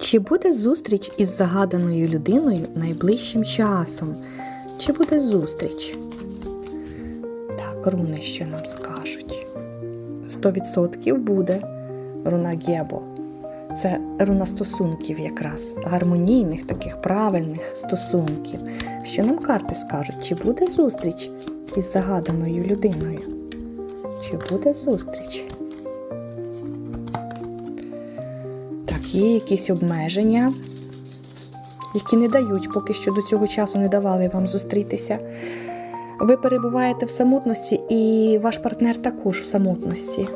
Чи буде зустріч із загаданою людиною найближчим часом? Чи буде зустріч? Так, руни що нам скажуть? 100% буде руна Гебо. Це руна стосунків якраз, гармонійних, таких правильних стосунків. Що нам карти скажуть? Чи буде зустріч із загаданою людиною? Чи буде зустріч? Є якісь обмеження, які не дають, поки що до цього часу не давали вам зустрітися. Ви перебуваєте в самотності, і ваш партнер також в самотності.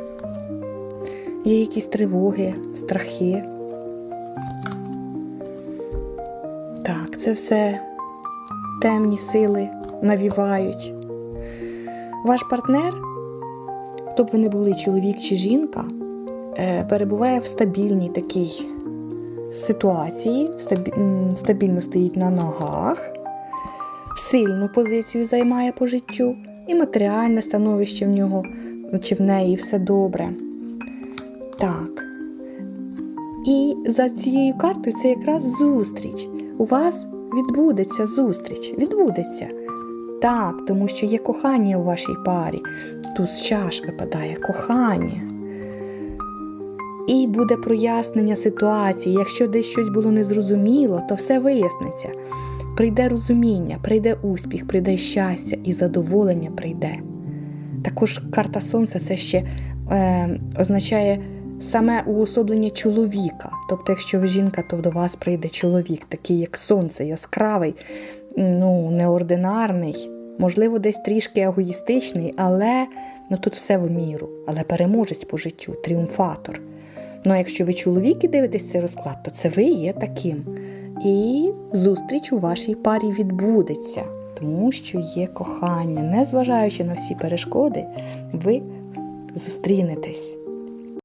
Є якісь тривоги, страхи. Так, це все темні сили навівають. Ваш партнер, хто б ви не були, чоловік чи жінка, перебуває в стабільній такій ситуації, стабільно стоїть на ногах, сильну позицію займає по життю, і матеріальне становище в нього чи в неї все добре. Так. І за цією картою це якраз зустріч. У вас відбудеться зустріч. Відбудеться. Так, тому що є кохання у вашій парі. Туз чаш випадає кохання. І буде прояснення ситуації. Якщо десь щось було незрозуміло, то все виясниться. Прийде розуміння, прийде успіх, прийде щастя і задоволення прийде. Також карта Сонця це ще е, означає саме уособлення чоловіка. Тобто, якщо ви жінка, то до вас прийде чоловік, такий як сонце, яскравий, ну, неординарний, можливо, десь трішки егоїстичний, але ну, тут все в міру. Але переможець по життю, тріумфатор. Ну, а якщо ви чоловік і дивитесь цей розклад, то це ви є таким. І зустріч у вашій парі відбудеться, тому що є кохання. Незважаючи на всі перешкоди, ви зустрінетесь.